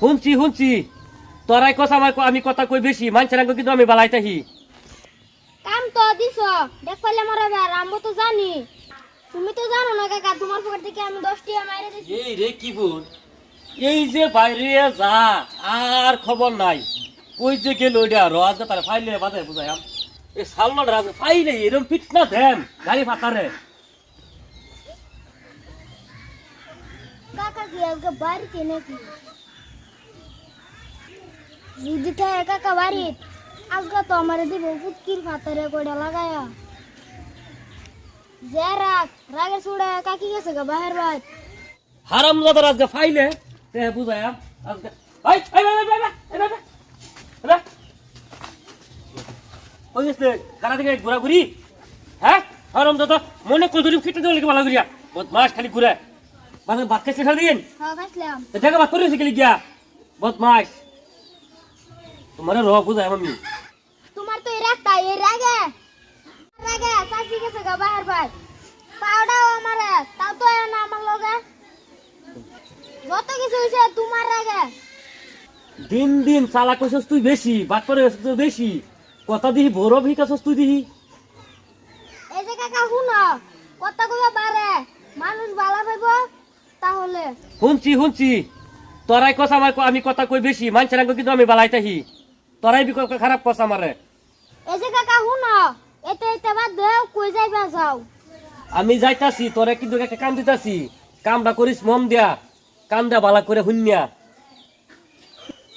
শুনছি শুনছি তোরাই কথা আমার আমি কথা কই বেশি মানুষের আগে কিন্তু আমি বালাই থাকি কাম তো দিছ দেখ পাইলে আমার এবার তো জানি। তুমি তো জানো না কাকা তোমার পকেট থেকে আমি দশ টাকা মাইরে দিছি। এই রে কি বল? এই যে বাইরে যা আর খবর নাই। কই যে গেল ওইটা রাজ তার ফাইলে বাজারে বুঝাই আম। এই সালমান রাজ ফাইলে এরকম ফিট না দেন গাড়ি ফাতারে কাকা কি আজকে বাড়িতে নাকি? যদি থাকে কাকা বাড়িত আজকে তো আমার দিব পুটকির ফাতারে কইটা লাগায়া। যে রাগ রাগের ছুড়ে কাকি গেছে গা বাহির বাইর হারাম দাদা আজকে ফাইলে তে আম আজকে এই এই এই এই এই এই ওই যে কারা থেকে ঘোরাঘুরি হ্যাঁ? হারাম দাদা মনে ধরি ফিটে দেওয়া ভালো করিয়া? বদমাস খালি ঘুরে। ভাত খাইছে সারাদিন হ্যাঁ খাইছিলাম। দেখা ভাত করে শিখে গিয়া। বদমাস। তোমার রহ বুঝাই আমি তোমার তো এই রাগটা এই রাগে। রাগে চাষি গেছে গা বাহির বাইর পাউডাও আমার তাও তো না আমার লগে। যত কিছু হয়েছে তোমার রাগে। দিন দিন চালা কইছস তুই বেশি বাদ করে তুই বেশি। কথা দিহি বড় ভিকাছস তুই দিহি। এই যে কাকা শুনো কথা কইবা পারে মানুষ ভালো পাইব তাহলে। শুনছি শুনছি। তোরাই কথা আমার আমি কথা কই বেশি মানুষের আগে কিন্তু আমি বালাই থাকি তোরাই বি ক- খারাপ কথা মারে এই যে কাকা শুনো এতে এতে বাদ দেও কই যাইবা যাও। আমি যাইতাছি তোরা কিন্তু একটা কাম দিতাছি। কামটা করিস মন দিয়া কাম দিয়া বালা করে শুনিয়া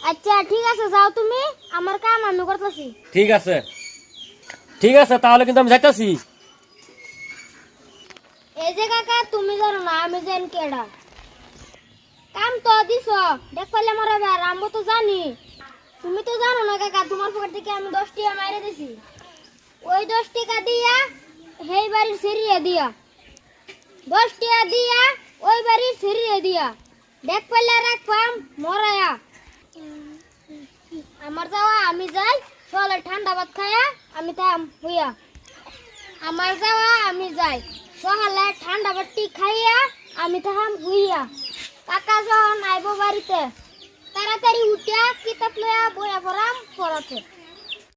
আচ্ছা ঠিক আছে যাও তুমি আমার কাম আমি করতেছি। ঠিক আছে। ঠিক আছে তাহলে কিন্তু আমি যাইতাছি। এই যে কাকা তুমি জানো না আমি জানি কেডা কাম তো দিছ দেখ পাইলে আমার জানি তুমি তো জানো না কাকা, তোমার পকেট থেকে আমি দশ টাকা মাইরে দিছি। ওই দশ টাকা দিয়া সেই বাড়ির সেরিয়ে দিয়া। দশ টাকা দিয়া ওই বাড়ির সেরিয়ে দিয়া। দেখ পাইলে রাখবাম মরায়া। আমার যাওয়া, আমি যাই, চলে ঠান্ডা ভাত খায়া, আমি তাম হইয়া। আমার যাওয়া, আমি যাই। সকালে ঠান্ডা বাটি খাইয়া, আমি তাহাম হুইয়া। কাকা যখন আইব বাড়িতে তাড়াতাড়ি উঠিয়া কিতাব লইয়া বইয়া পড়াম পড়াতে